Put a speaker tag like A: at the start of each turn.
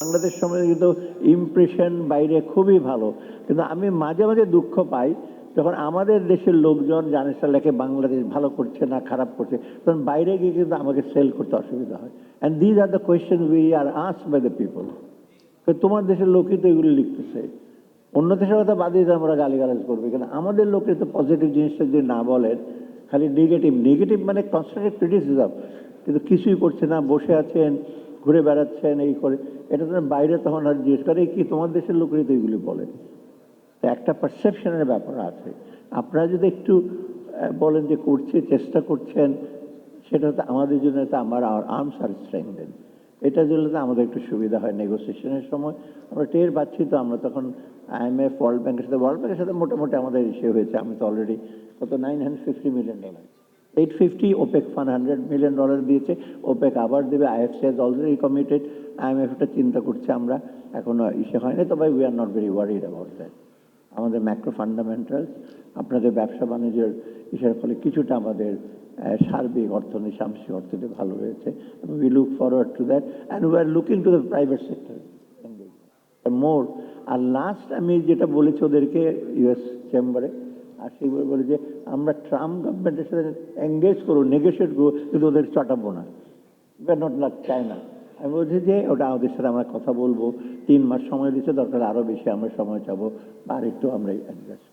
A: বাংলাদেশ সম্বন্ধে কিন্তু ইমপ্রেশন বাইরে খুবই ভালো। কিন্তু আমি মাঝে মাঝে দুঃখ পাই যখন আমাদের দেশের লোকজন জানে সাল্লাহকে বাংলাদেশ ভালো করছে না খারাপ করছে, তখন বাইরে গিয়ে কিন্তু আমাকে সেল করতে অসুবিধা হয়। And these are the question we are us by the people তোমার দেশের লোকই তো এগুলো লিখতেছে। অন্য দেশের কথা বাদ দিয়ে আমরা গালিগালাজ করব। কিন্তু আমাদের লোকের তো পজিটিভ জিনিসটা যদি না বলেন, খালি নেগেটিভ নেগেটিভ মানে কনস্ট্রাকটিভ ক্রিটিসিজম কিন্তু কিছুই করছে না, বসে আছেন ঘুরে বেড়াচ্ছেন, এই করে। এটা তো বাইরে তখন আর জিজ্ঞেস করে কি তোমার দেশের লোকই তো এগুলি বলে? একটা পারসেপশনের ব্যাপার আছে। আপনারা যদি একটু বলেন যে করছে, চেষ্টা করছেন, সেটা তো আমাদের জন্য তো আমার আর আর্মস আর স্ট্রেংথেন এটার জন্য তো আমাদের একটু সুবিধা হয় নেগোসিয়েশনের সময়। আমরা টের পাচ্ছি তো, আমরা তখন আইএমএফ ওয়ার্ল্ড ব্যাংকের সাথে, ওয়ার্ল্ড ব্যাংকের সাথে মোটামুটি আমাদের ইসে হয়েছে। আমি তো অলরেডি কত nine hundred fifty million dollar eight fifty OPEC fund hundred million dollar দিয়েছে। ওপেক আবার দেবে আইএফসি এস অলরেডি কমিটেড আইএমএফটা চিন্তা করছে আমরা, এখনও ইসে হয়নি, তবে we are not very worried about that আমাদের ম্যাক্রো ফান্ডামেন্টালস আপনাদের ব্যবসা বাণিজ্যের ইসের ফলে কিছুটা আমাদের সার্বিক অর্থনীতি সামষ্টিক অর্থনীতি ভালো হয়েছে। We look forward to that and we are looking to the private sector more R last আমি যেটা বলেছি ওদেরকে ইউএস চেম্বারে আর সেই বলে যে, আমরা ট্রাম্প গভর্নমেন্টের সাথে এঙ্গেজ করব নেগোসিয়েট করব, কিন্তু ওদের চটাবো না। উই নট লাইক চায়না আমি বলছি যে, ওটা আমাদের সাথে আমরা কথা বলব। তিন মাস সময় দিচ্ছে, দরকার আরও বেশি আমরা সময় চাবো। আর একটু আমরা অ্যাডজাস্ট